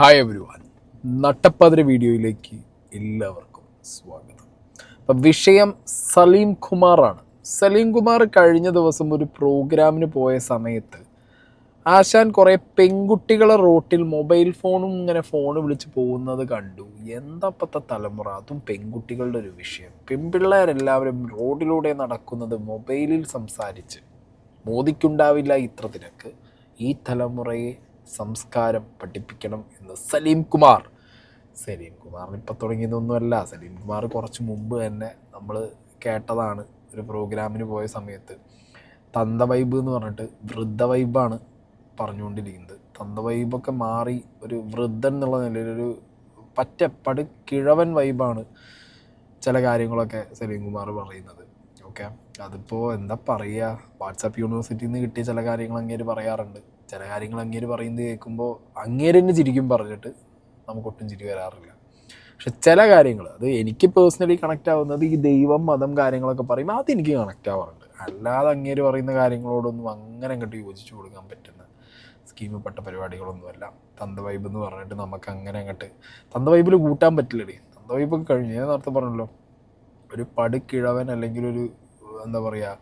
Hi every one നട്ടപ്പാതിര വീഡിയോയിലേക്ക് എല്ലാവർക്കും സ്വാഗതം. അപ്പം വിഷയം സലീം കുമാറാണ്. സലീം കുമാർ കഴിഞ്ഞ ദിവസം ഒരു പ്രോഗ്രാമിന് പോയ സമയത്ത് ആശാൻ കുറേ പെൺകുട്ടികളെ റോട്ടിൽ മൊബൈൽ ഫോണും ഇങ്ങനെ ഫോൺ വിളിച്ച് പോകുന്നത് കണ്ടു. എന്താപ്പത്തെ തലമുറ? അതും പെൺകുട്ടികളുടെ ഒരു വിഷയം. പെൺപിള്ളേരെല്ലാവരും റോഡിലൂടെ നടക്കുന്നത് മൊബൈലിൽ സംസാരിച്ച്. മോദിക്കുണ്ടാവില്ല ഇത്ര തിരക്ക്. ഈ തലമുറയെ സംസ്കാരം പഠിപ്പിക്കണം എന്ന് സലീം കുമാർ. സലീം കുമാറിന് ഇപ്പം തുടങ്ങിയതൊന്നുമല്ല. സലീം കുമാർ കുറച്ച് മുമ്പ് തന്നെ നമ്മൾ കേട്ടതാണ് ഒരു പ്രോഗ്രാമിന് പോയ സമയത്ത്. തന്ത വൈബ് എന്ന് പറഞ്ഞിട്ട് വൃദ്ധ വൈബാണ് പറഞ്ഞുകൊണ്ടിരിക്കുന്നത്. തന്ത വൈബൊക്കെ മാറി ഒരു വൃദ്ധൻ എന്നുള്ള നിലയിൽ ഒരു കിഴവൻ വൈബാണ് ചില കാര്യങ്ങളൊക്കെ സലീം കുമാർ പറയുന്നത്. ഓക്കെ? അതിപ്പോൾ എന്താ പറയുക? വാട്സാപ്പ് യൂണിവേഴ്സിറ്റിയിൽ നിന്ന് കിട്ടിയ ചില കാര്യങ്ങൾ അങ്ങേര് പറയാറുണ്ട്. ചില കാര്യങ്ങൾ അങ്ങേര് പറയുന്നത് കേൾക്കുമ്പോൾ അങ്ങേര് തന്നെ ചിരിക്കും പറഞ്ഞിട്ട് നമുക്കൊട്ടും ചിരി വരാറില്ല. പക്ഷെ ചില കാര്യങ്ങൾ അത് എനിക്ക് പേഴ്സണലി കണക്റ്റ് ആവുന്നത് ഈ ദൈവം മതം കാര്യങ്ങളൊക്കെ പറയുമ്പോൾ അത് എനിക്ക് കണക്റ്റ് ആവാറുണ്ട്. അല്ലാതെ അങ്ങേര് പറയുന്ന കാര്യങ്ങളോടൊന്നും അങ്ങനെ അങ്ങോട്ട് യോജിച്ചു കൊടുക്കാൻ പറ്റുന്ന സ്കീമിൽപ്പെട്ട പരിപാടികളൊന്നുമല്ല. തന്ത വൈബ് എന്ന് പറഞ്ഞിട്ട് നമുക്ക് അങ്ങനെ അങ്ങോട്ട് തന്ത വൈബിൽ കൂട്ടാൻ പറ്റില്ലടി. തന്ത വൈബൊക്കെ കഴിഞ്ഞു. ഞാൻ നേരത്തെ പറഞ്ഞല്ലോ ഒരു പടുക്കിഴവൻ അല്ലെങ്കിൽ ഒരു എന്താ പറയുക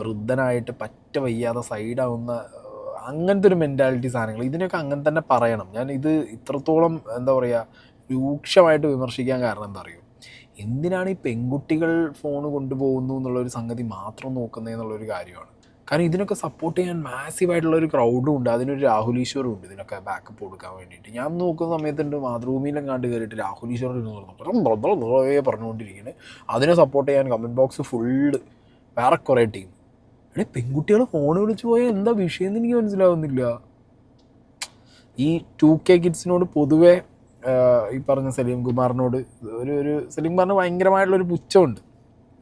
വൃദ്ധനായിട്ട് പറ്റ വയ്യാതെ സൈഡാവുന്ന അങ്ങനത്തെ ഒരു മെന്റാലിറ്റി സാധനങ്ങൾ. ഇതിനൊക്കെ അങ്ങനെ തന്നെ പറയണം. ഞാൻ ഇത് ഇത്രത്തോളം എന്താ പറയുക രൂക്ഷമായിട്ട് വിമർശിക്കാൻ കാരണം എന്താ അറിയോ? എന്തിനാണ് ഈ പെൺകുട്ടികൾ ഫോൺ കൊണ്ടുപോകുന്നു എന്നുള്ളൊരു സംഗതി മാത്രം നോക്കുന്നത് എന്നുള്ളൊരു കാര്യമാണ്. കാരണം ഇതിനൊക്കെ സപ്പോർട്ട് ചെയ്യാൻ മാസീവായിട്ടുള്ള ഒരു ക്രൗഡും ഉണ്ട്. അതിനൊരു രാഹുൽ ഈശ്വറും ഉണ്ട്. ഇതിനൊക്കെ ബാക്കപ്പ് കൊടുക്കാൻ വേണ്ടിയിട്ട്. ഞാൻ നോക്കുന്ന സമയത്തുണ്ട് മാതൃഭൂമിയിലും കണ്ട് കയറിയിട്ട് രാഹുൽ ഈശ്വർ പറഞ്ഞുകൊണ്ടിരിക്കുന്നത് അതിനെ സപ്പോർട്ട് ചെയ്യാൻ കമന്റ് ബോക്സ് ഫുള്ള് വേറെ കുറേ ടീം എടേ പെൺകുട്ടികൾ ഫോൺ വിളിച്ചു പോയാൽ എന്താ വിഷയം എന്ന് എനിക്ക് മനസ്സിലാവുന്നില്ല. ഈ ടു കെ കിഡ്സിനോട് പൊതുവേ ഈ പറഞ്ഞ സലീം കുമാറിനോട് ഒരു ഒരു സലീം കുമാറിന് ഭയങ്കരമായിട്ടുള്ളൊരു പുച്ഛമുണ്ട്.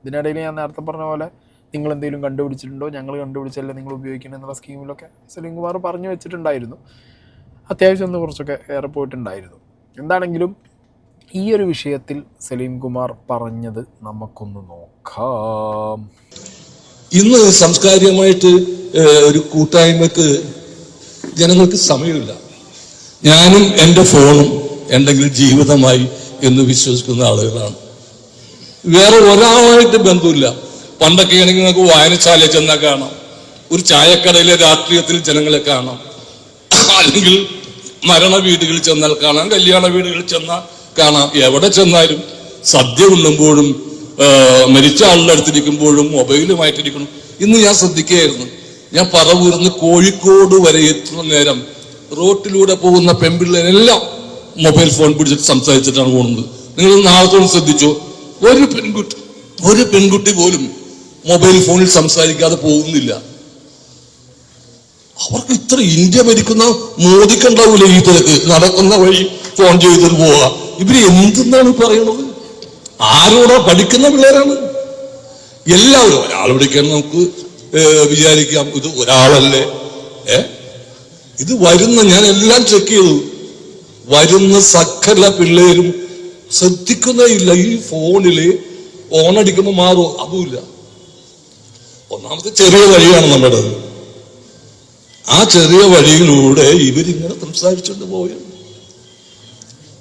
ഇതിനിടയിൽ ഞാൻ നേരത്തെ പറഞ്ഞ പോലെ നിങ്ങൾ എന്തെങ്കിലും കണ്ടുപിടിച്ചിട്ടുണ്ടോ? ഞങ്ങൾ കണ്ടുപിടിച്ചല്ലേ നിങ്ങൾ ഉപയോഗിക്കണം എന്നുള്ള സ്കീമിലൊക്കെ സലീം കുമാർ പറഞ്ഞു വെച്ചിട്ടുണ്ടായിരുന്നു. അത്യാവശ്യം ഒന്ന് കുറച്ചൊക്കെ ഏറെ പോയിട്ടുണ്ടായിരുന്നു. എന്താണെങ്കിലും ഈ ഒരു വിഷയത്തിൽ സലീം കുമാർ പറഞ്ഞത് നമുക്കൊന്ന് നോക്കാം. ഇന്ന് സംസ്കാരികമായിട്ട് ഒരു കൂട്ടായ്മക്ക് ജനങ്ങൾക്ക് സമയമില്ല. ഞാനും എന്റെ ഫോണും എന്തെങ്കിലും ജീവിതമായി എന്ന് വിശ്വസിക്കുന്ന ആളുകളാണ്. വേറെ ഒരാളായിട്ട് ബന്ധമില്ല പണ്ടൊക്കെ ആണെങ്കിൽ നമുക്ക് വായനശാലയിൽ ചെന്നാൽ കാണാം. ഒരു ചായക്കടയിലെ രാഷ്ട്രീയത്തിൽ ജനങ്ങളെ കാണാം. അല്ലെങ്കിൽ മരണ വീടുകളിൽ ചെന്നാൽ കാണാം കല്യാണ വീടുകളിൽ ചെന്നാൽ കാണാം. എവിടെ ചെന്നാലും സദ്യ ഉണ്ണുമ്പോഴും മരിച്ച ആളുടെ അടുത്തിരിക്കുമ്പോഴും മൊബൈലുമായിട്ടിരിക്കണം ഇന്ന് ഞാൻ ശ്രദ്ധിക്കുകയായിരുന്നു. ഞാൻ പറവൂർന്ന് കോഴിക്കോട് വരെ എത്തുന്ന നേരം റോട്ടിലൂടെ പോകുന്ന പെൺപിള്ളേരെല്ലാം മൊബൈൽ ഫോൺ പിടിച്ചിട്ട് സംസാരിച്ചിട്ടാണ് പോകുന്നത്. നിങ്ങൾ നാളത്തോളം ശ്രദ്ധിച്ചോ? ഒരു പെൺകുട്ടി ഒരു പെൺകുട്ടി പോലും മൊബൈൽ ഫോണിൽ സംസാരിക്കാതെ പോകുന്നില്ല. അവർക്ക് ഇത്ര ഇന്ത്യ ഭരിക്കുന്ന മോദിക്കുണ്ടാവൂല ഈ തിരക്ക്? നടക്കുന്ന വഴി ഫോൺ ചെയ്തിട്ട് പോവുക. ഇവർ എന്തെന്നാണ് പറയുന്നത് ആരോടാ പഠിക്കുന്ന പിള്ളേരാണ്. എല്ലാവരും ഒരാൾ വിളിക്കാൻ നമുക്ക് വിചാരിക്കാം ഇത് ഒരാളല്ലേ. ഏ? ഇത് വരുന്ന ഞാൻ എല്ലാം ചെക്ക് ചെയ്തു. വരുന്ന സക്കല പിള്ളേരും ശ്രദ്ധിക്കുന്നേയില്ല ഈ ഫോണിൽ ഓണടിക്കുമ്പോൾ മാറും അതുമില്ല ഒന്നാമത്തെ ചെറിയ വഴിയാണ് നമ്മുടെ ആ ചെറിയ വഴിയിലൂടെ ഇവരിങ്ങനെ സംസാരിച്ചുകൊണ്ട് പോവുകയാണ്.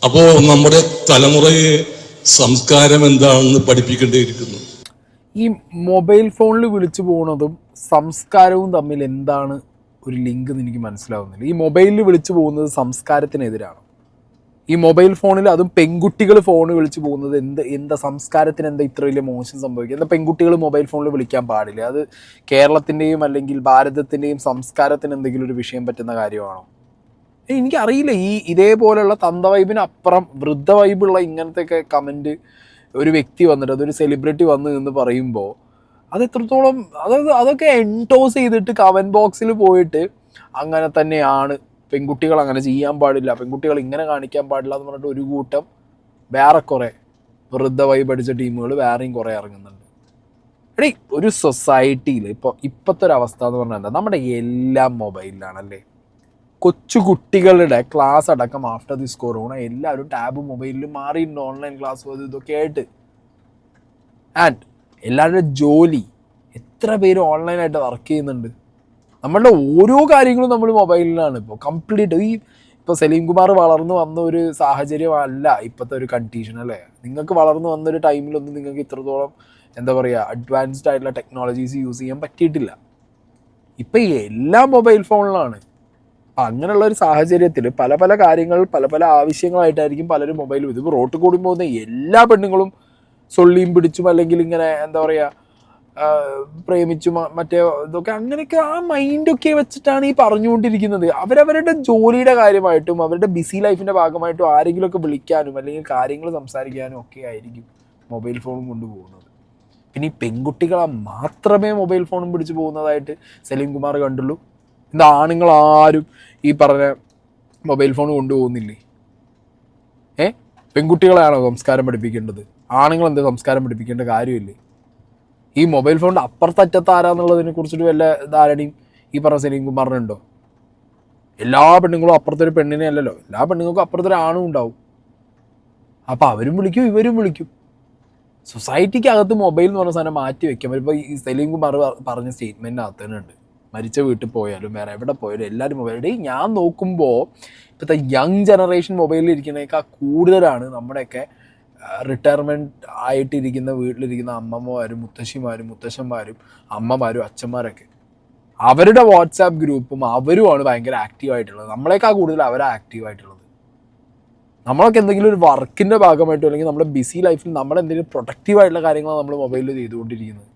അപ്പോ നമ്മുടെ തലമുറയെ സംസ്കാരം എന്താണെന്ന് പഠിപ്പിക്കേണ്ടിയിരിക്കുന്നു. ഈ മൊബൈൽ ഫോണിൽ വിളിച്ചു പോകുന്നതും സംസ്കാരവും തമ്മിൽ എന്താണ് ഒരു ലിങ്ക് എന്ന് എനിക്ക് മനസ്സിലാവുന്നില്ല. ഈ മൊബൈലിൽ വിളിച്ചു പോകുന്നത് സംസ്കാരത്തിനെതിരാണ്? ഈ മൊബൈൽ ഫോണിൽ അതും പെൺകുട്ടികൾ ഫോൺ വിളിച്ചു പോകുന്നത് എന്ത് എന്താ സംസ്കാരത്തിന് എന്താ ഇത്ര വലിയ മോശം സംഭവിക്കുക? എന്താ പെൺകുട്ടികൾ മൊബൈൽ ഫോണിൽ വിളിക്കാൻ പാടില്ല? അത് കേരളത്തിന്റെയും അല്ലെങ്കിൽ ഭാരതത്തിന്റെയും സംസ്കാരത്തിന് എന്തെങ്കിലും ഒരു വിഷയം പറ്റുന്ന കാര്യമാണോ? എനിക്കറിയില്ല ഈ ഇതേപോലെയുള്ള തന്ത വൈബിന് അപ്പുറം വൃദ്ധ വൈബുള്ള ഇങ്ങനത്തെയൊക്കെ കമന്റ് ഒരു വ്യക്തി വന്നിട്ട് അതൊരു സെലിബ്രിറ്റി വന്ന് എന്ന് പറയുമ്പോൾ അത് എത്രത്തോളം അതായത് അതൊക്കെ എൻടോസ് ചെയ്തിട്ട് കമന്റ് ബോക്സിൽ പോയിട്ട് അങ്ങനെ തന്നെയാണ്. പെൺകുട്ടികൾ അങ്ങനെ ചെയ്യാൻ പാടില്ല പെൺകുട്ടികൾ ഇങ്ങനെ കാണിക്കാൻ പാടില്ല എന്ന് പറഞ്ഞിട്ട് ഒരു കൂട്ടം വേറെ കുറേ വൃദ്ധ വൈബ് അടിച്ച ടീമുകൾ വേറെയും കുറേ ഇറങ്ങുന്നുണ്ട്. എടീ ഒരു സൊസൈറ്റിയിൽ ഇപ്പോൾ ഇപ്പോഴത്തെ ഒരു അവസ്ഥ എന്ന് പറഞ്ഞാൽ നമ്മുടെ എല്ലാം മൊബൈലിലാണല്ലേ കൊച്ചു കുട്ടികളുടെ ക്ലാസ് അടക്കം ആഫ്റ്റർ ദിസ് കൊറോണ എല്ലാവരും ടാബ് മൊബൈലിൽ മാറിയിട്ടുണ്ട് ഓൺലൈൻ ക്ലാസ് ഇതൊക്കെ ആയിട്ട്. ആൻഡ് എല്ലാവരുടെ ജോലി എത്ര പേര് ഓൺലൈനായിട്ട് വർക്ക് ചെയ്യുന്നുണ്ട്. നമ്മളുടെ ഓരോ കാര്യങ്ങളും നമ്മൾ മൊബൈലിലാണ് ഇപ്പോൾ കംപ്ലീറ്റ് ഈ ഇപ്പോൾ സലീം കുമാർ വളർന്നു വന്ന ഒരു സാഹചര്യം അല്ല ഇപ്പോഴത്തെ ഒരു കണ്ടീഷൻ അല്ലേ? നിങ്ങൾക്ക് വളർന്നു വന്ന ഒരു ടൈമിലൊന്നും നിങ്ങൾക്ക് ഇത്രത്തോളം എന്താ പറയുക അഡ്വാൻസ്ഡ് ആയിട്ടുള്ള ടെക്നോളജീസ് യൂസ് ചെയ്യാൻ പറ്റിയിട്ടില്ല. ഇപ്പം എല്ലാം മൊബൈൽ ഫോണിലാണ് അങ്ങനെയുള്ള ഒരു സാഹചര്യത്തിൽ പല പല കാര്യങ്ങൾ പല പല ആവശ്യങ്ങളായിട്ടായിരിക്കും പലരും മൊബൈൽ ഇതിപ്പോൾ റോട്ട് കൂടി പോകുന്ന എല്ലാ പെണ്ണുങ്ങളും സൊള്ളിയും പിടിച്ചും അല്ലെങ്കിൽ ഇങ്ങനെ എന്താ പറയുക പ്രേമിച്ചും മറ്റേ ഇതൊക്കെ അങ്ങനെയൊക്കെ ആ മൈൻഡൊക്കെ വെച്ചിട്ടാണ് ഈ പറഞ്ഞുകൊണ്ടിരിക്കുന്നത്. അവരവരുടെ ജോലിയുടെ കാര്യമായിട്ടും അവരുടെ ബിസി ലൈഫിന്റെ ഭാഗമായിട്ടും ആരെങ്കിലുമൊക്കെ വിളിക്കാനും അല്ലെങ്കിൽ കാര്യങ്ങൾ സംസാരിക്കാനും ഒക്കെ ആയിരിക്കും മൊബൈൽ ഫോണും കൊണ്ടുപോകുന്നത് പിന്നെ ഈ പെൺകുട്ടികളെ മാത്രമേ മൊബൈൽ ഫോണും പിടിച്ച് പോകുന്നതായിട്ട് സലീം കുമാർ കണ്ടുള്ളൂ. ഇന്ന് ആണുങ്ങൾ ആരും ഈ പറഞ്ഞ മൊബൈൽ ഫോൺ കൊണ്ടുപോകുന്നില്ലേ? ഏ? പെൺകുട്ടികളെയാണോ സംസ്കാരം പഠിപ്പിക്കേണ്ടത്? ആണുങ്ങൾ എന്ത് സംസ്കാരം പഠിപ്പിക്കേണ്ട കാര്യമില്ലേ? ഈ മൊബൈൽ ഫോണിന്റെ അപ്പുറത്തറ്റത്ത് ആരാന്നുള്ളതിനെ കുറിച്ചിട്ട് വല്ല ധാരണയും ഈ പറഞ്ഞ സലീം കുമാറിനുണ്ടോ എല്ലാ പെണ്ണുങ്ങളും അപ്പുറത്തൊരു പെണ്ണിനെ അല്ലല്ലോ. എല്ലാ പെണ്ണുങ്ങൾക്കും അപ്പുറത്തൊരു ആണും ഉണ്ടാവും. അപ്പോൾ അവരും വിളിക്കും ഇവരും വിളിക്കും. സൊസൈറ്റിക്കകത്ത് മൊബൈൽ എന്ന് പറഞ്ഞ സാധനം മാറ്റി വെക്കാം ഇപ്പോൾ ഈ സെലീം കുമാർ പറഞ്ഞ സ്റ്റേറ്റ്മെന്റിനകത്ത് തന്നെ ഉണ്ട്. മരിച്ച വീട്ടിൽ പോയാലും വേറെ എവിടെ പോയാലും എല്ലാവരും മൊബൈൽ ഞാൻ നോക്കുമ്പോൾ ഇപ്പോഴത്തെ യങ് ജനറേഷൻ മൊബൈലിൽ ഇരിക്കുന്നതിനേക്കാൾ കൂടുതലാണ് നമ്മുടെയൊക്കെ റിട്ടയർമെന്റ് ആയിട്ടിരിക്കുന്ന വീട്ടിലിരിക്കുന്ന അമ്മമ്മമാരും മുത്തശ്ശിമാരും മുത്തശ്ശന്മാരും അമ്മമാരും അച്ഛന്മാരൊക്കെ. അവരുടെ വാട്സാപ്പ് ഗ്രൂപ്പും അവരുമാണ് ഭയങ്കര ആക്റ്റീവായിട്ടുള്ളത് നമ്മളെക്കാൾ കൂടുതൽ അവരാണ് ആക്റ്റീവായിട്ടുള്ളത് നമ്മളൊക്കെ എന്തെങ്കിലും ഒരു വർക്കിന്റെ ഭാഗമായിട്ടോ അല്ലെങ്കിൽ നമ്മുടെ ബിസി ലൈഫിൽ നമ്മൾ എന്തെങ്കിലും പ്രൊഡക്റ്റീവ് ആയിട്ടുള്ള കാര്യങ്ങളാണ് നമ്മൾ മൊബൈലിൽ ചെയ്തുകൊണ്ടിരിക്കുന്നത്.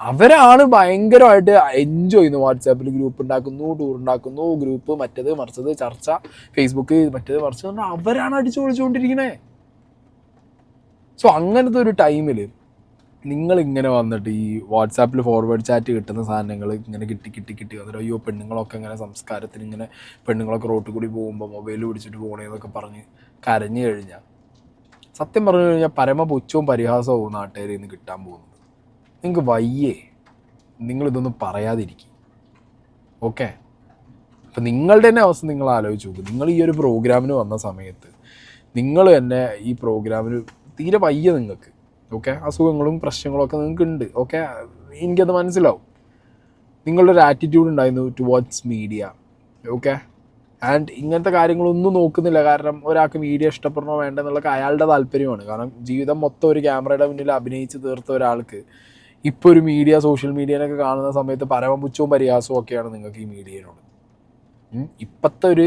അവരാണ് ഭയങ്കരമായിട്ട് എൻജോയ് ചെയ്യുന്നു വാട്സാപ്പിൽ ഗ്രൂപ്പ് ഉണ്ടാക്കുന്നു ടൂർ ഉണ്ടാക്കുന്നു ഗ്രൂപ്പ് മറ്റേത് മറിച്ചത് ചർച്ച ഫേസ്ബുക്ക് മറ്റേത് മറിച്ചത് പറഞ്ഞാൽ അവരാണ് അടിച്ചു പൊളിച്ചുകൊണ്ടിരിക്കണേ സോ അങ്ങനത്തെ ഒരു ടൈമിൽ നിങ്ങൾ ഇങ്ങനെ വന്നിട്ട് ഈ വാട്സാപ്പിൽ ഫോർവേഡ് ചാറ്റ് കിട്ടുന്ന സാധനങ്ങൾ ഇങ്ങനെ കിട്ടി കിട്ടി കിട്ടി വന്നിട്ട് അയ്യോ പെണ്ണുങ്ങളൊക്കെ ഇങ്ങനെ സംസ്കാരത്തിന് ഇങ്ങനെ പെണ്ണുങ്ങളൊക്കെ റോട്ടിൽ കൂടി പോകുമ്പോൾ മൊബൈൽ പിടിച്ചിട്ട് പോകണേന്നൊക്കെ പറഞ്ഞ് കരഞ്ഞു കഴിഞ്ഞാൽ സത്യം പറഞ്ഞു കഴിഞ്ഞാൽ പരമ പുച്ഛവും പരിഹാസവും നാട്ടുകാരിൽ നിന്ന് കിട്ടാൻ പോകുന്നത്. നിങ്ങൾക്ക് വയ്യേ. നിങ്ങളിതൊന്നും പറയാതിരിക്കും. ഓക്കെ? അപ്പം നിങ്ങളുടെ തന്നെ അവസ്ഥ നിങ്ങൾ ആലോചിച്ച് നോക്കും. നിങ്ങൾ ഈ ഒരു പ്രോഗ്രാമിന് വന്ന സമയത്ത് നിങ്ങൾ തന്നെ ഈ പ്രോഗ്രാമിന് തീരെ വയ്യ നിങ്ങൾക്ക് ഓക്കെ? അസുഖങ്ങളും പ്രശ്നങ്ങളും ഒക്കെ നിങ്ങൾക്ക് ഉണ്ട് ഓക്കെ? എനിക്കത് മനസ്സിലാവും. നിങ്ങളുടെ ഒരു ആറ്റിറ്റ്യൂഡ് ഉണ്ടായിരുന്നു ടുവേർഡ്സ് മീഡിയ ഓക്കെ? ആൻഡ് ഇങ്ങനത്തെ കാര്യങ്ങളൊന്നും നോക്കുന്നില്ല. കാരണം ഒരാൾക്ക് മീഡിയ ഇഷ്ടപ്പെടണോ വേണ്ടെന്നുള്ളതൊക്കെ അയാളുടെ താല്പര്യമാണ്. കാരണം ജീവിതം മൊത്തം ഒരു ക്യാമറയുടെ മുന്നിൽ അഭിനയിച്ച് തീർത്ത ഒരാൾക്ക് ഇപ്പോൾ ഒരു മീഡിയ സോഷ്യൽ മീഡിയനൊക്കെ കാണുന്ന സമയത്ത് പരമപുച്ഛവും പരിഹാസവും ഒക്കെയാണ് നിങ്ങൾക്ക് ഈ മീഡിയയിലുള്ളത്. ഇപ്പോഴത്തെ ഒരു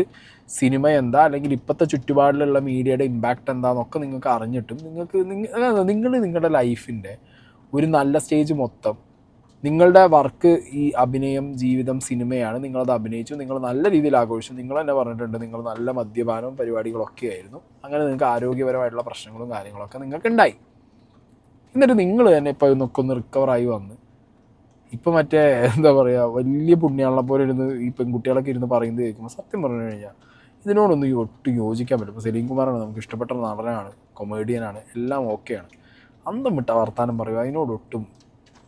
സിനിമ എന്താ? അല്ലെങ്കിൽ ഇപ്പോഴത്തെ ചുറ്റുപാടിലുള്ള മീഡിയയുടെ ഇമ്പാക്റ്റ് എന്താണെന്നൊക്കെ നിങ്ങൾക്ക് അറിഞ്ഞിട്ടും നിങ്ങൾക്ക് നിങ്ങൾ നിങ്ങളുടെ ലൈഫിന്റെ ഒരു നല്ല സ്റ്റേജ് മൊത്തം നിങ്ങളുടെ വർക്ക് ഈ അഭിനയം ജീവിതം സിനിമയാണ് നിങ്ങളത് അഭിനയിച്ചു നിങ്ങൾ നല്ല രീതിയിൽ ആഘോഷിച്ചു. നിങ്ങൾ തന്നെ പറഞ്ഞിട്ടുണ്ട് നിങ്ങൾ നല്ല മദ്യപാനവും പരിപാടികളൊക്കെ ആയിരുന്നു. അങ്ങനെ നിങ്ങൾക്ക് ആരോഗ്യപരമായിട്ടുള്ള പ്രശ്നങ്ങളും കാര്യങ്ങളൊക്കെ നിങ്ങൾക്ക് ഉണ്ടായി എന്നിട്ട് നിങ്ങൾ തന്നെ ഇപ്പോൾ ഇതൊക്കെ ഒന്ന് റിക്കവറായി വന്ന്. ഇപ്പം മറ്റേ എന്താ പറയുക വലിയ പുണ്യാളെ പോലെ ഇരുന്ന് ഈ പെൺകുട്ടികളൊക്കെ ഇരുന്ന് പറയുന്നത് കേൾക്കുമ്പോൾ സത്യം പറഞ്ഞു കഴിഞ്ഞാൽ ഇതിനോടൊന്നും ഒട്ടും യോജിക്കാൻ പറ്റും ഇപ്പോൾ സലീം കുമാറാണ് നമുക്ക് ഇഷ്ടപ്പെട്ട നടനാണ് കൊമേഡിയനാണ് എല്ലാം ഓക്കെയാണ് അന്തം വിട്ട വർത്താനം പറയുക അതിനോടൊട്ടും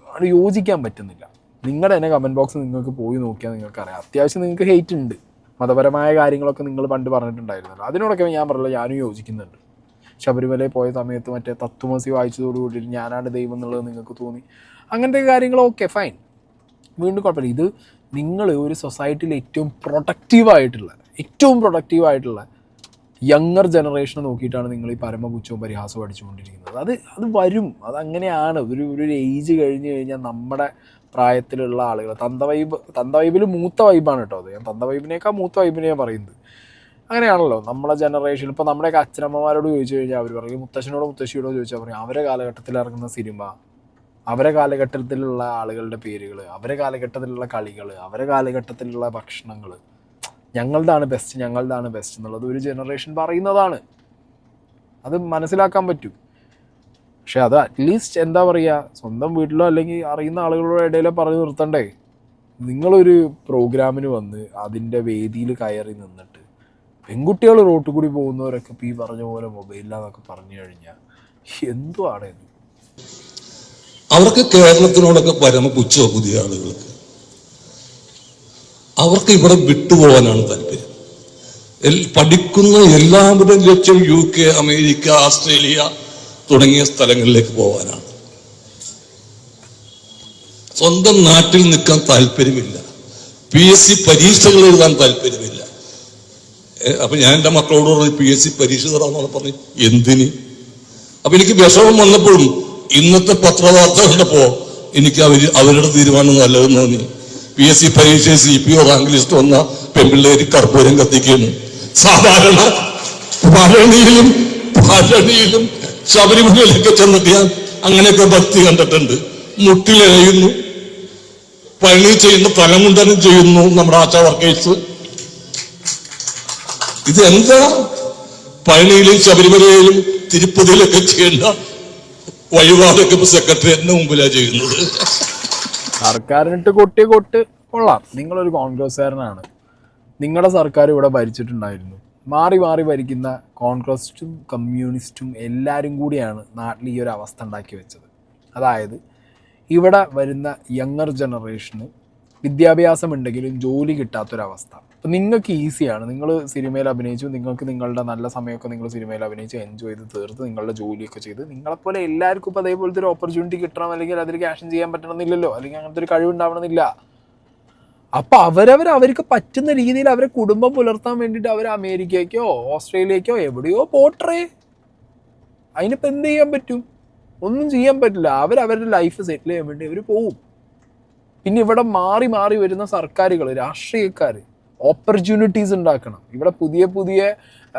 അത് യോജിക്കാൻ പറ്റുന്നില്ല. നിങ്ങളുടെ തന്നെ കമന്റ് ബോക്സ് നിങ്ങൾക്ക് പോയി നോക്കിയാൽ നിങ്ങൾക്കറിയാം. അത്യാവശ്യം നിങ്ങൾക്ക് ഹേറ്റ് ഉണ്ട്. മതപരമായ കാര്യങ്ങളൊക്കെ നിങ്ങൾ പണ്ട് പറഞ്ഞിട്ടുണ്ടായിരുന്നല്ലോ. അതിനോടൊക്കെ ഞാൻ പറഞ്ഞില്ല ഞാനും യോജിക്കുന്നുണ്ട്. ശബരിമലയിൽ പോയ സമയത്ത് മറ്റേ തത്വമസി വായിച്ചതോടുകൂടി ഞാനാണ് ദൈവം എന്നുള്ളത് നിങ്ങൾക്ക് തോന്നി. അങ്ങനത്തെ കാര്യങ്ങളൊക്കെ ഫൈൻ വീണ്ടും കുഴപ്പമില്ല. ഇത് നിങ്ങൾ ഒരു സൊസൈറ്റിയിൽ ഏറ്റവും പ്രൊഡക്റ്റീവായിട്ടുള്ള ഏറ്റവും പ്രൊഡക്റ്റീവായിട്ടുള്ള യങ്ങർ ജനറേഷനെ നോക്കിയിട്ടാണ് നിങ്ങൾ ഈ പരമപുച്ഛവും പരിഹാസവും അടിച്ചുകൊണ്ടിരിക്കുന്നത്. അത് അത് വരും. അതങ്ങനെയാണ് ഒരു ഒരു ഏജ് കഴിഞ്ഞ് കഴിഞ്ഞാൽ നമ്മുടെ പ്രായത്തിലുള്ള ആളുകൾ തന്ത വൈബ് തന്ത വൈബിൽ മൂത്ത വൈബാണ് കേട്ടോ അത്. ഞാൻ തന്ത വൈബിനേക്കാൾ മൂത്ത വൈബിനെയാണ് പറയുന്നത്. അങ്ങനെയാണല്ലോ. നമ്മളെ ജനറേഷൻ ഇപ്പോൾ നമ്മുടെയൊക്കെ അച്ഛനമ്മമാരോട് ചോദിച്ചു കഴിഞ്ഞാൽ അവർ പറയും മുത്തശ്ശനോടോ മുത്തശ്ശിയോടോ ചോദിച്ചാൽ പറയും അവരെ കാലഘട്ടത്തിൽ ഇറങ്ങുന്ന സിനിമ അവരെ കാലഘട്ടത്തിലുള്ള ആളുകളുടെ പേരുകൾ അവരെ കാലഘട്ടത്തിലുള്ള കളികൾ അവരെ കാലഘട്ടത്തിലുള്ള ഭക്ഷണങ്ങൾ ഞങ്ങളുടെയാണ് ബെസ്റ്റ് ഞങ്ങളുടെയാണ് ബെസ്റ്റ് എന്നുള്ളത് ഒരു ജനറേഷൻ പറയുന്നതാണ്. അത് മനസ്സിലാക്കാൻ പറ്റും. പക്ഷെ അത് അറ്റ്ലീസ്റ്റ് എന്താ പറയുക സ്വന്തം വീട്ടിലോ അല്ലെങ്കിൽ അറിയുന്ന ആളുകളുടെ ഇടയിലോ പറഞ്ഞു നിർത്തണ്ടേ. നിങ്ങളൊരു പ്രോഗ്രാമിന് വന്ന് അതിന്റെ വേദിയിൽ കയറി നിന്നിട്ട് പെൺകുട്ടികൾ റോട്ടിൽ കൂടി പോകുന്നവരൊക്കെ ഇപ്പോൾ ഈ പറഞ്ഞ പോലെ മൊബൈലിലാന്നൊക്കെ പറഞ്ഞു കഴിഞ്ഞാൽ എന്തുവാണ് അവർക്ക് കേരളത്തിനോടൊക്കെ പരമ പുച്ഛോ പുതിയ ആളുകൾക്ക്. അവർക്ക് ഇവിടെ വിട്ടുപോകാനാണ് താല്പര്യം. പഠിക്കുന്ന എല്ലാവരുടെയും ലക്ഷ്യം യു കെ അമേരിക്ക ഓസ്ട്രേലിയ തുടങ്ങിയ സ്ഥലങ്ങളിലേക്ക് പോകാനാണ്. സ്വന്തം നാട്ടിൽ നിൽക്കാൻ താല്പര്യമില്ല. പി എസ് സി പരീക്ഷകൾ എഴുതാൻ താല്പര്യമില്ല. അപ്പൊ ഞാൻ എന്റെ മക്കളോട് പറഞ്ഞു പി എസ് സി പരീക്ഷ തരാമെന്നാണ് പറഞ്ഞു എന്തിന്? അപ്പൊ എനിക്ക് വിഷമം വന്നപ്പോഴും ഇന്നത്തെ പത്രവാർത്ത കണ്ടപ്പോ എനിക്ക് അവർ അവരുടെ തീരുമാനം നല്ലതെന്ന് തോന്നി. പി എസ് സി പരീക്ഷ C P O rank list വന്ന പെൺപിള്ളേര് കർപ്പൂരം കത്തിക്കുന്നു. സാധാരണ പഴനിയിലും പഴനിയിലും ശബരിമലയിലൊക്കെ ചെന്നിട്ട് ഞാൻ അങ്ങനെയൊക്കെ ഭക്തി കണ്ടിട്ടുണ്ട്. മുട്ടിലെഴുന്നു പഴനി ചെയ്യുന്ന തലമുണ്ടനം ചെയ്യുന്നു നമ്മുടെ ആശാ വർക്കേഴ്സ്. ഇത് എന്താ പഴനിയിലും ശബരിമലയിലും തിരുപ്പതിയിലൊക്കെ ചെയ്യേണ്ട വഴിപാടൊക്കെ ഇപ്പൊ സെക്രട്ടേറിയറ്റിന് മുമ്പിലാ ചെയ്യുന്നത്. സർക്കാരിനിട്ട് കൊട്ടിയ കൊട്ട്. കൊള്ളാം. നിങ്ങളൊരു കോൺഗ്രസ്സുകാരനാണ്. നിങ്ങളുടെ സർക്കാർ ഇവിടെ ഭരിച്ചിട്ടുണ്ടായിരുന്നു. മാറി മാറി ഭരിക്കുന്ന കോൺഗ്രസ്റ്റും കമ്മ്യൂണിസ്റ്റും എല്ലാവരും കൂടിയാണ് നാട്ടിൽ ഈ ഒരു അവസ്ഥ ഉണ്ടാക്കി വെച്ചത്. അതായത് ഇവിടെ വരുന്ന യങ്ങർ ജനറേഷന് വിദ്യാഭ്യാസം ഉണ്ടെങ്കിലും ജോലി കിട്ടാത്തൊരവസ്ഥ. അപ്പം നിങ്ങൾക്ക് ഈസിയാണ്. നിങ്ങൾ സിനിമയിൽ അഭിനയിച്ചു നിങ്ങൾക്ക് നിങ്ങളുടെ നല്ല സമയമൊക്കെ നിങ്ങൾ സിനിമയിൽ അഭിനയിച്ച് എൻജോയ് ചെയ്ത് തീർത്ത് നിങ്ങളുടെ ജോലിയൊക്കെ ചെയ്ത് നിങ്ങളെപ്പോലെ എല്ലാവർക്കും ഇപ്പോൾ അതേപോലത്തെ ഒരു ഓപ്പർച്യൂണിറ്റി കിട്ടണം അല്ലെങ്കിൽ അതിൽ ക്യാഷൻ ചെയ്യാൻ പറ്റണമെന്നില്ലല്ലോ അല്ലെങ്കിൽ അങ്ങനത്തെ ഒരു കഴിവുണ്ടാവണമെന്നില്ല അപ്പോൾ അവരവർ അവർക്ക് പറ്റുന്ന രീതിയിൽ അവരെ കുടുംബം പുലർത്താൻ വേണ്ടിയിട്ട് അവർ അമേരിക്കയ്ക്കോ ഓസ്ട്രേലിയക്കോ എവിടെയോ പോട്ടറേ അതിനിപ്പോൾ എന്ത് ചെയ്യാൻ പറ്റും? ഒന്നും ചെയ്യാൻ പറ്റില്ല. അവർ അവരുടെ ലൈഫ് സെറ്റിൽ ചെയ്യാൻ വേണ്ടി അവർ പോവും. പിന്നെ ഇവിടെ മാറി മാറി വരുന്ന സർക്കാരുകൾ രാഷ്ട്രീയക്കാർ ഓപ്പർച്യൂണിറ്റീസ് ഉണ്ടാക്കണം. ഇവിടെ പുതിയ പുതിയ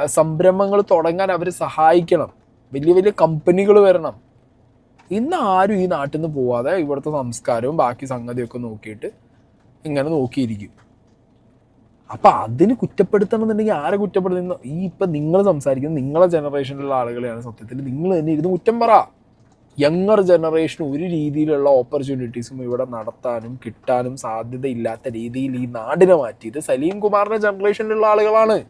സംരംഭങ്ങൾ തുടങ്ങാൻ അവർ സഹായിക്കണം. വലിയ വലിയ കമ്പനികൾ വരണം. ഇന്ന് ആരും ഈ നാട്ടിൽ നിന്ന് പോവാതെ ഇവിടുത്തെ സംസ്കാരവും ബാക്കി സംഗതിയൊക്കെ നോക്കിയിട്ട് ഇങ്ങനെ നോക്കിയിരിക്കും. അപ്പൊ അതിന് കുറ്റപ്പെടുത്തണം എന്നുണ്ടെങ്കിൽ ആരെ കുറ്റപ്പെടുത്തുന്ന ഈ ഇപ്പൊ നിങ്ങൾ സംസാരിക്കുന്നത് നിങ്ങളെ ജനറേഷനിലുള്ള ആളുകളെയാണ് സത്യത്തിൽ നിങ്ങൾ തന്നെ ഇരുന്ന് കുറ്റം പറ. യങ്ങർ ജനറേഷൻ ഒരു രീതിയിലുള്ള ഓപ്പർച്യൂണിറ്റീസും ഇവിടെ നടത്താനും കിട്ടാനും സാധ്യതയില്ലാത്ത രീതിയിൽ ഈ നാടിനെ മാറ്റിയത് സലീം കുമാറിന്റെ ജനറേഷനിലുള്ള ആളുകളാണ്.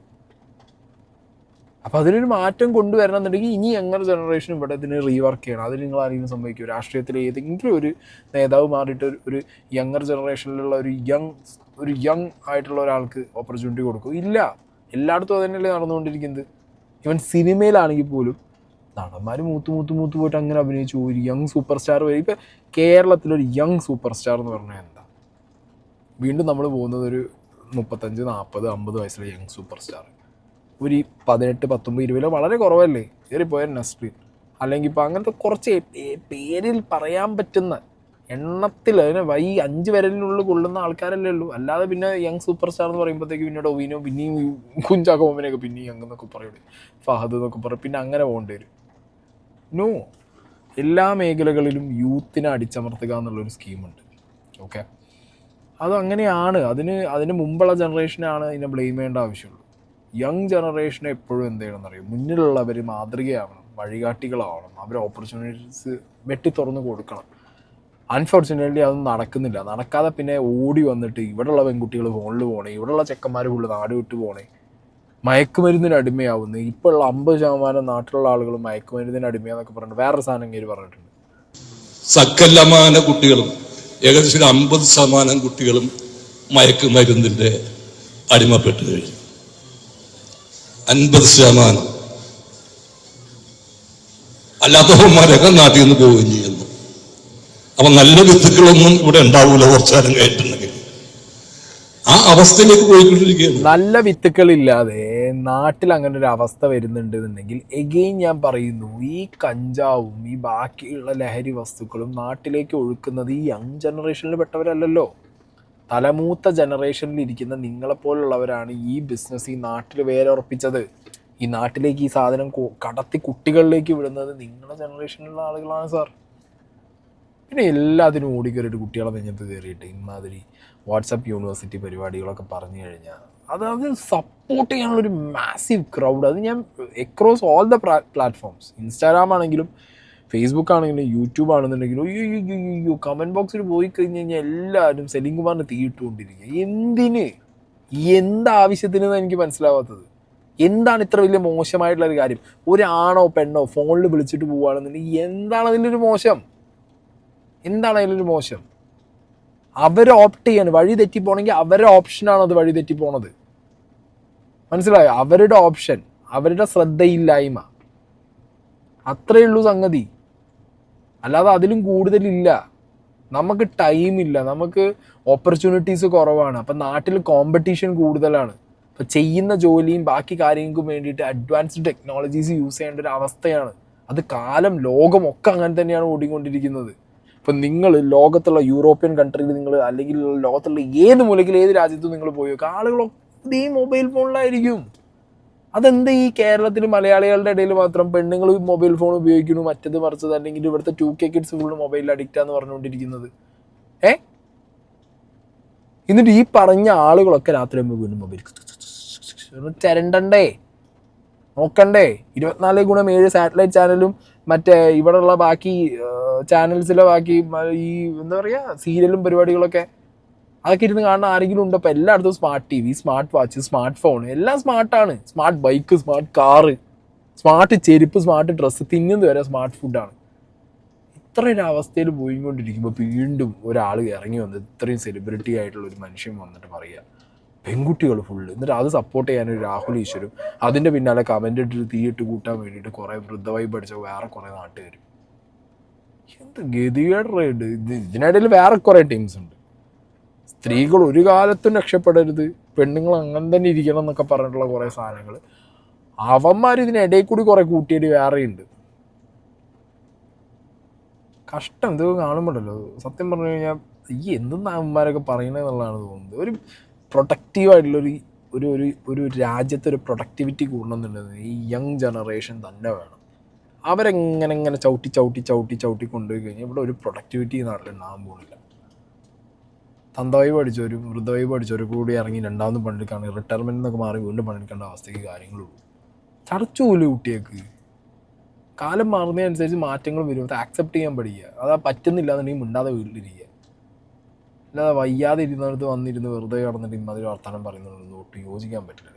അപ്പോൾ അതിനൊരു മാറ്റം കൊണ്ടുവരണം എന്നുണ്ടെങ്കിൽ ഇനി യങ്ങർ ജനറേഷൻ ഇവിടെ ഇതിന് റീവർക്ക് ചെയ്യണം. അതിന് നിങ്ങൾ ആരെങ്കിലും സംഭവിക്കും രാഷ്ട്രീയത്തിലെ ഏതെങ്കിലും ഒരു നേതാവ് മാറിയിട്ട് ഒരു- യങ്ങർ ജനറേഷനിലുള്ള ഒരു യങ് ഒരു യങ് ആയിട്ടുള്ള ഒരാൾക്ക് ഓപ്പർച്യൂണിറ്റി കൊടുക്കും. ഇല്ല. എല്ലായിടത്തും അതന്നെയല്ലേ നടന്നുകൊണ്ടിരിക്കുന്നത്. ഇവൻ സിനിമയിലാണെങ്കിൽ പോലും നടന്മാർ മൂത്ത് മൂത്ത് മൂത്ത് പോയിട്ട് അങ്ങനെ അഭിനയിച്ചു ഒരു യങ് സൂപ്പർ സ്റ്റാർ വരെ. ഇപ്പം കേരളത്തിലൊരു യങ് സൂപ്പർ സ്റ്റാർ എന്ന് പറഞ്ഞാൽ എന്താ? വീണ്ടും നമ്മൾ പോകുന്നത് ഒരു മുപ്പത്തഞ്ച് നാൽപ്പത് അമ്പത് വയസ്സുള്ള യങ് സൂപ്പർ സ്റ്റാർ ഒരു പതിനെട്ട് പത്തൊമ്പത് ഇരുപതിലോ വളരെ കുറവല്ലേ? കയറിപ്പോയ നസ്രീൻ അല്ലെങ്കിൽ ഇപ്പോൾ അങ്ങനത്തെ കുറച്ച് പേരിൽ പറയാൻ പറ്റുന്ന എണ്ണത്തിൽ അതിന് വൈ അഞ്ച് വിരലിനുള്ളിൽ കൊള്ളുന്ന ആൾക്കാരല്ലേ ഉള്ളൂ. അല്ലാതെ പിന്നെ യങ് സൂപ്പർ സ്റ്റാർ എന്ന് പറയുമ്പോഴത്തേക്ക് പിന്നെ ഡൊവിനോ പിന്നെയും കുഞ്ചാക്കോമിനെയൊക്കെ പിന്നെയും യങ് എന്നൊക്കെ പറയും. ഫഹദ് എന്നൊക്കെ പറയും. പിന്നെ അങ്ങനെ പോകേണ്ടി വരും. നോ എല്ലാ മേഖലകളിലും യൂത്തിനെ അടിച്ചമർത്തുക എന്നുള്ളൊരു സ്കീമുണ്ട്. ഓക്കെ അത് അങ്ങനെയാണ് അതിന് അതിന് മുമ്പുള്ള ജനറേഷനാണ് ഇതിനെ ബ്ലെയിം ചെയ്യേണ്ട ആവശ്യമുള്ളൂ. യങ് ജനറേഷനെ എപ്പോഴും എന്ത് ചെയ്യണം എന്നറിയും? മുന്നിലുള്ളവർ മാതൃകയാവണം വഴികാട്ടികളാവണം അവർ ഓപ്പർച്യൂണിറ്റീസ് വെട്ടി തുറന്ന് കൊടുക്കണം. അൺഫോർച്ചുനേറ്റ്ലി അതൊന്നും നടക്കുന്നില്ല. നടക്കാതെ പിന്നെ ഓടി വന്നിട്ട് ഇവിടെയുള്ള പെൺകുട്ടികൾ ഫോണിൽ പോകണേ ഇവിടെയുള്ള ചെക്കന്മാർ ഫുള്ള് നാട് വിട്ട് പോകണേ മയക്കുമരുന്നിന് അടിമയാവുന്നു. ഇപ്പോൾ ഉള്ള അമ്പത് ശതമാനം നാട്ടിലുള്ള ആളുകൾ മയക്കുമരുന്നിന് അടിമയാന്നൊക്കെ പറഞ്ഞിട്ട് വേറൊരു സാധനം കയറി പറഞ്ഞിട്ടുണ്ട്. സക്കല്ലമാന കുട്ടികളും ഏകദേശം ഒരു അമ്പത് ശതമാനം കുട്ടികളും മയക്കുമരുന്നിന്റെ അടിമപ്പെട്ട് കഴിഞ്ഞു. അൻപത് ശതമാനം. അല്ലാത്തവന്മാരൊക്കെ നാട്ടിൽ നിന്ന് പോവുകയും ചെയ്യുന്നു. അപ്പൊ നല്ല വിത്തുക്കളൊന്നും ഇവിടെ ഉണ്ടാവൂല കുറച്ചാലും കഴിഞ്ഞിട്ടുണ്ടെങ്കിൽ ആ അവസ്ഥയിലേക്ക് പോയിക്കൊണ്ടിരിക്കുകയാണ്. നല്ല വിത്തുക്കളില്ലാതെ നാട്ടിൽ അങ്ങനെ ഒരു അവസ്ഥ വരുന്നുണ്ട് എന്നുണ്ടെങ്കിൽ എഗെയിൻ ഞാൻ പറയുന്നു ഈ കഞ്ചാവും ഈ ബാക്കിയുള്ള ലഹരി വസ്തുക്കളും നാട്ടിലേക്ക് ഒഴുക്കുന്നത് ഈ യങ് ജനറേഷനിൽ പെട്ടവരല്ലല്ലോ. തലമൂത്ത ജനറേഷനിൽ ഇരിക്കുന്ന നിങ്ങളെപ്പോലുള്ളവരാണ് ഈ ബിസിനസ് ഈ നാട്ടിൽ വേരുറപ്പിച്ചത്. ഈ നാട്ടിലേക്ക് ഈ സാധനം കടത്തി കുട്ടികളിലേക്ക് വിടുന്നത് നിങ്ങളുടെ ജനറേഷനിലുള്ള ആളുകളാണ് സാർ. പിന്നെ എല്ലാത്തിനും ഓടിക്കയറിയിട്ട് കുട്ടികളെ നെഞ്ഞത്ത് കയറിയിട്ട് ഇമാതിരി വാട്സപ്പ് യൂണിവേഴ്സിറ്റി പരിപാടികളൊക്കെ പറഞ്ഞു കഴിഞ്ഞാൽ അത് അത് സപ്പോർട്ട് ചെയ്യാനുള്ളൊരു മാസീവ് ക്രൗഡ് അത് ഞാൻ across all the platforms Instagram ആണെങ്കിലും ഫേസ്ബുക്ക് ആണെങ്കിലും യൂട്യൂബ് ആണെന്നുണ്ടെങ്കിലും അയ്യോ അയ്യോ അയ്യോ കമന്റ് ബോക്സിൽ പോയി കഴിഞ്ഞ് കഴിഞ്ഞാൽ എല്ലാവരും സെലിംഗ് കുമാറിന് തീയിട്ടുകൊണ്ടിരിക്കുക എന്തിന്? എന്താവശ്യത്തിന് എനിക്ക് മനസ്സിലാവാത്തത്. എന്താണ് ഇത്ര വലിയ മോശമായിട്ടുള്ള ഒരു കാര്യം? ഒരാണോ പെണ്ണോ ഫോണിൽ വിളിച്ചിട്ട് പോവുകയാണെന്നുണ്ടെങ്കിൽ എന്താണ് അതിന്റെ ഒരു മോശം? എന്താണ് അതിലൊരു മോശം? അവർ ഓപ്റ്റ് ചെയ്യാൻ വഴി തെറ്റി പോകണമെങ്കിൽ അവരുടെ ഓപ്ഷനാണ് അത് വഴി തെറ്റി പോണത് മനസ്സിലായോ? അവരുടെ ഓപ്ഷൻ അവരുടെ ശ്രദ്ധയില്ലായ്മ. അത്രയേ ഉള്ളൂ സംഗതി. അല്ലാതെ അതിലും കൂടുതലില്ല. നമുക്ക് ടൈമില്ല നമുക്ക് ഓപ്പർച്യൂണിറ്റീസ് കുറവാണ്. അപ്പം നാട്ടിൽ കോമ്പറ്റീഷൻ കൂടുതലാണ്. അപ്പം ചെയ്യുന്ന ജോലിയും ബാക്കി കാര്യങ്ങൾക്കും വേണ്ടിയിട്ട് അഡ്വാൻസ്ഡ് ടെക്നോളജീസ് യൂസ് ചെയ്യേണ്ട ഒരു അവസ്ഥയാണ്. അത് കാലം ലോകമൊക്കെ അങ്ങനെ തന്നെയാണ് ഓടിക്കൊണ്ടിരിക്കുന്നത്. ഇപ്പം നിങ്ങൾ ലോകത്തുള്ള യൂറോപ്യൻ കൺട്രിയിൽ നിങ്ങൾ അല്ലെങ്കിൽ ലോകത്തുള്ള ഏത് മൂലയ്ക്കിൽ ഏത് രാജ്യത്തും നിങ്ങൾ പോയി നോക്കുക ആളുകളൊക്കെ ഈ മൊബൈൽ ഫോണിലായിരിക്കും അതെന്താ ഈ കേരളത്തിൽ മലയാളികളുടെ ഇടയിൽ മാത്രം പെണ്ണുങ്ങൾ മൊബൈൽ ഫോൺ ഉപയോഗിക്കുന്നു മറ്റത് മറിച്ചത് അല്ലെങ്കിൽ ഇവിടുത്തെ ടു കെ കിഡ്സ് ഫുള്ള് മൊബൈലിൽ അഡിക്റ്റാന്ന് പറഞ്ഞുകൊണ്ടിരിക്കുന്നത്. ഏ? എന്നിട്ട് ഈ പറഞ്ഞ ആളുകളൊക്കെ രാത്രി വീണ്ടും മൊബൈൽ ചരണ്ടണ്ടേ നോക്കണ്ടേ? ഇരുപത്തിനാല് ഗുണം ഏഴ് സാറ്റലൈറ്റ് ചാനലും മറ്റേ ഇവിടെയുള്ള ബാക്കി ചാനൽസിലെ ബാക്കി ഈ എന്താ പറയുക സീരിയലും പരിപാടികളൊക്കെ അതൊക്കെ ഇരുന്ന് കാണുന്ന ആരെങ്കിലും ഉണ്ടോ? അപ്പോൾ എല്ലായിടത്തും smart T V smart watch smart phone എല്ലാം സ്മാർട്ടാണ് smart bike smart car smart ചെരുപ്പ് സ്മാർട്ട് ഡ്രസ്സ് തിന്നുന്നത് വരെ സ്മാർട്ട് ഫുഡാണ് ഇത്ര ഒരു അവസ്ഥയിൽ പോയിക്കൊണ്ടിരിക്കുമ്പോൾ വീണ്ടും ഒരാൾ ഇറങ്ങി വന്ന് ഇത്രയും സെലിബ്രിറ്റി ആയിട്ടുള്ള ഒരു മനുഷ്യൻ വന്നിട്ട് പറയുക. പെൺകുട്ടികൾ ഫുള്ള് എന്നിട്ട് അത് സപ്പോർട്ട് ചെയ്യാൻ ഒരു രാഹുൽ ഈശ്വരും. അതിന്റെ പിന്നാലെ കമന്റ് ഇട്ടിട്ട് തീയിട്ട് കൂട്ടാൻ വേണ്ടിയിട്ട് കുറേ വൃദ്ധമായി പഠിച്ച വേറെ കുറേ നാട്ടുകാർ എന്ത് ഗതികേടുണ്ട് ഇത്? ഇതിനിടയിൽ വേറെ കുറേ ടീംസ് ഉണ്ട്. സ്ത്രീകൾ ഒരു കാലത്തും രക്ഷപ്പെടരുത്. പെണ്ണുങ്ങൾ അങ്ങനെ തന്നെ ഇരിക്കണം എന്നൊക്കെ പറഞ്ഞിട്ടുള്ള കുറേ സാധനങ്ങൾ അവന്മാർ ഇതിനിടയിൽ കൂടി കുറേ കൂട്ടിയിട്ട് വേറെയുണ്ട് കഷ്ടം ഇത് കാണുമ്പോഴല്ലോ സത്യം പറഞ്ഞു കഴിഞ്ഞാൽ ഈ എന്തെന്ന് അവന്മാരൊക്കെ പറയണെന്നുള്ളതാണ് തോന്നുന്നത്. ഒരു പ്രൊട്ടക്റ്റീവ് ആയിട്ടുള്ളൊരു ഒരു ഒരു ഒരു രാജ്യത്ത് ഒരു പ്രൊഡക്ടിവിറ്റി കൂടണമെന്നുണ്ടെങ്കിൽ ഈ യങ് ജനറേഷൻ തന്നെ വേണം. അവരെങ്ങനെ ഇങ്ങനെ ചവിട്ടി ചവിട്ടി ചവിട്ടി ചവിട്ടി കൊണ്ടുപോയി കഴിഞ്ഞാൽ ഇവിടെ ഒരു പ്രൊഡക്ടിവിറ്റി നാട്ടിലുണ്ടാകാൻ പോകുന്നില്ല. തന്തവായി പഠിച്ചവരും വൃദ്ധവായി പഠിച്ചവരും കൂടി ഇറങ്ങി രണ്ടാമത് പണിയെടുക്കാണ്. റിട്ടയർമെന്റ് എന്നൊക്കെ മാറി വീണ്ടും പണിയെടുക്കേണ്ട അവസ്ഥയ്ക്ക് കാര്യങ്ങളുള്ളൂ. ചടച്ചുപോലും കുട്ടിയേക്ക് കാലം മാറുന്നതനുസരിച്ച് മാറ്റങ്ങൾ വരും. അത് ആക്സെപ്റ്റ് ചെയ്യാൻ പഠിക്കുക. അതാ പറ്റുന്നില്ല എന്നുണ്ടെങ്കിൽ മിണ്ടാതെ വീട്ടിലിരിക്കുക. അല്ലാതെ വയ്യാതെ ഇരുന്നിടത്ത് വന്നിരുന്ന് വെറുതെ കിടന്നിട്ട് ഇമ്മാതിരി വർത്തമാനം പറയുന്നത് ഒട്ടും യോജിക്കാൻ പറ്റില്ല.